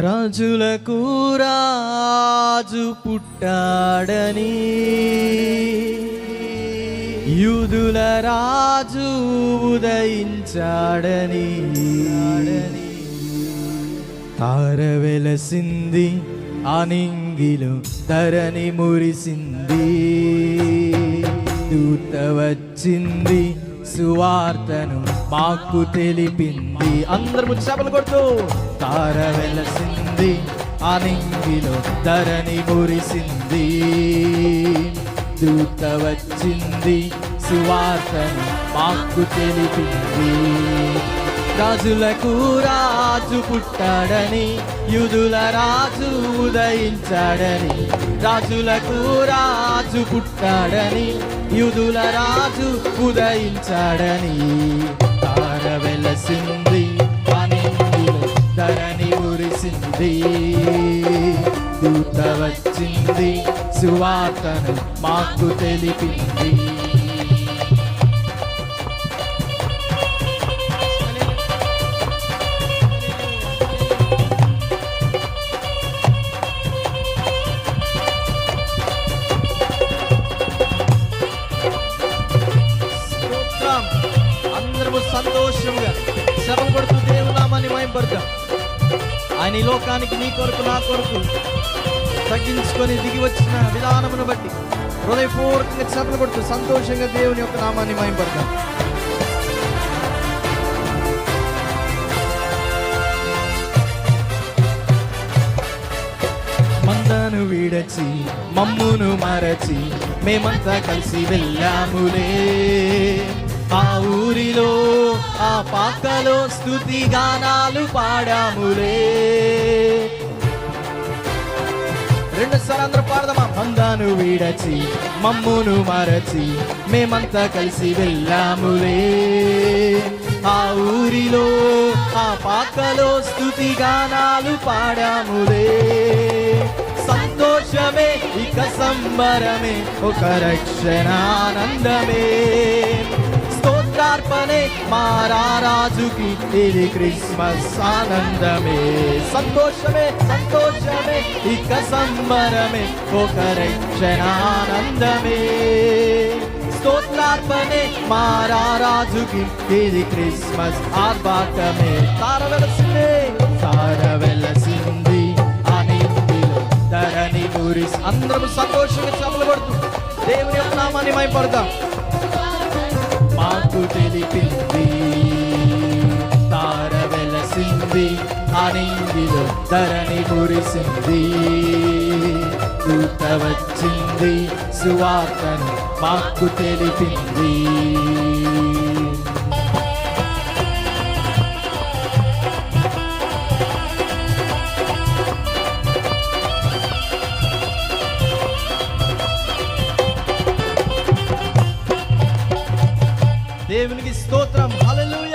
రాజులకు రాజు పుట్టాడని. యూదుల రాజు ఉదయించాడని. తార వెలసింది ఆనింగిలో ధరణి మురిసింది. దూత వచ్చింది సువార్తను మాకు తెలిపింది. అందరు చేపలు కొడుతూ తార వెలసింది ఆనింగిలో ధరణి మురిసింది. దూత వచ్చింది సువార్తను మాకు తెలిపింది. రాజులకు రాజు పుట్టాడని యుదుల రాజు ఉదయించాడని రాజులకు రాజు పుట్టాడని యుదుల రాజు ఉదయించాడని. తార వెలసింది వచ్చింది. దూత వచ్చింది. సువార్తను మాకు తెలిపింది. అందరము సంతోషంగా శ్రమలు పడుతూ దేవునామాన్ని మయంపడతాం ఆయన ఈ లోకానికి నీ కొరకు నా కొరకు తగ్గించుకొని దిగి వచ్చిన విధానమును బట్టి హృదయపూర్వకంగా శ్రమలు కొడుతూ సంతోషంగా దేవుని యొక్క నామాన్ని మయంపడతాం మందను విడచి మమ్మును మరచి మేమంతా కలిసి వెళ్ళాములే. ఆ ఊరిలో ఆ పాకలో స్థుతి గానాలు పాడాములే. రెండు సార్లు అందరూ పాడదామా? మందాను విడచి మమ్మును మరచి మేమంతా కలిసి వెళ్ళాములే. ఆ ఊరిలో ఆ పాకలో స్థుతి గానాలు పాడాములే. సంతోషమే ఇక సంబరమే ఒక రక్షణ ఆనందమే మారారాజుకి ఇది క్రిస్మస్ ఆనందమే. సంతోషమే సంతోషమే ఇక సంబరమే ఒక రక్షణ ఆనందమే. స్తోత్రార్పణే మారారాజుకి ఇది క్రిస్మస్ ఆర్భాటమే. తారవెలసిందే తారవెలసింది తార ధరణి మురిసి అందరం సంతోషంగా చమలు పడుతూ దేవుని యొక్క నామాన్ని మైపడతాం మాకు తెలిపింది. తార వెలసింది ఆనిందిలో ధరణి కురిసింది. దూత వచ్చింది సువార్తను మాకు తెలిపింది. దేవునికి స్తోత్రం. హలలు